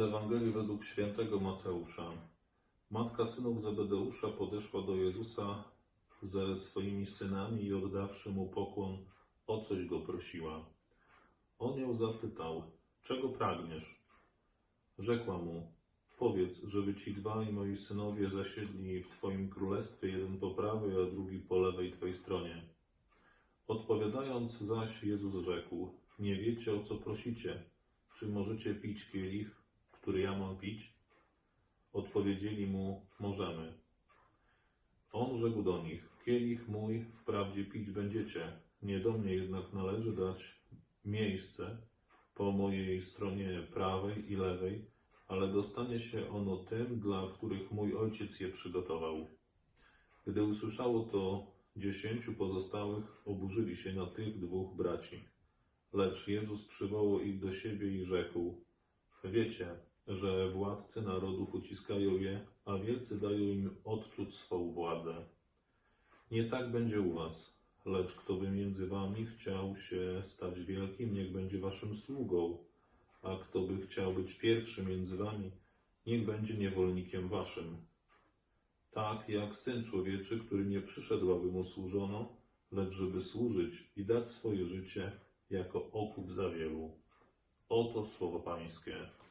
Ewangelii według świętego Mateusza. Matka synów Zebedeusza podeszła do Jezusa ze swoimi synami i oddawszy mu pokłon, o coś go prosiła. On ją zapytał, czego pragniesz? Rzekła mu, powiedz, żeby ci dwaj moi synowie zasiedli w Twoim królestwie, jeden po prawej, a drugi po lewej Twojej stronie. Odpowiadając zaś, Jezus rzekł, nie wiecie o co prosicie. Czy możecie pić kielich, który ja mam pić? Odpowiedzieli mu, możemy. On rzekł do nich, kielich mój wprawdzie pić będziecie, nie do mnie jednak należy dać miejsce po mojej stronie prawej i lewej, ale dostanie się ono tym, dla których mój ojciec je przygotował. Gdy usłyszało to, dziesięciu pozostałych oburzyli się na tych dwóch braci. Lecz Jezus przywołał ich do siebie i rzekł: Wiecie, że władcy narodów uciskają je, a wielcy dają im odczuć swą władzę. Nie tak będzie u was, lecz kto by między wami chciał się stać wielkim, niech będzie waszym sługą, a kto by chciał być pierwszy między wami, niech będzie niewolnikiem waszym. Tak jak syn człowieczy, który nie przyszedł, aby mu służono, lecz żeby służyć i dać swoje życie jako okup za wielu. Oto słowo Pańskie.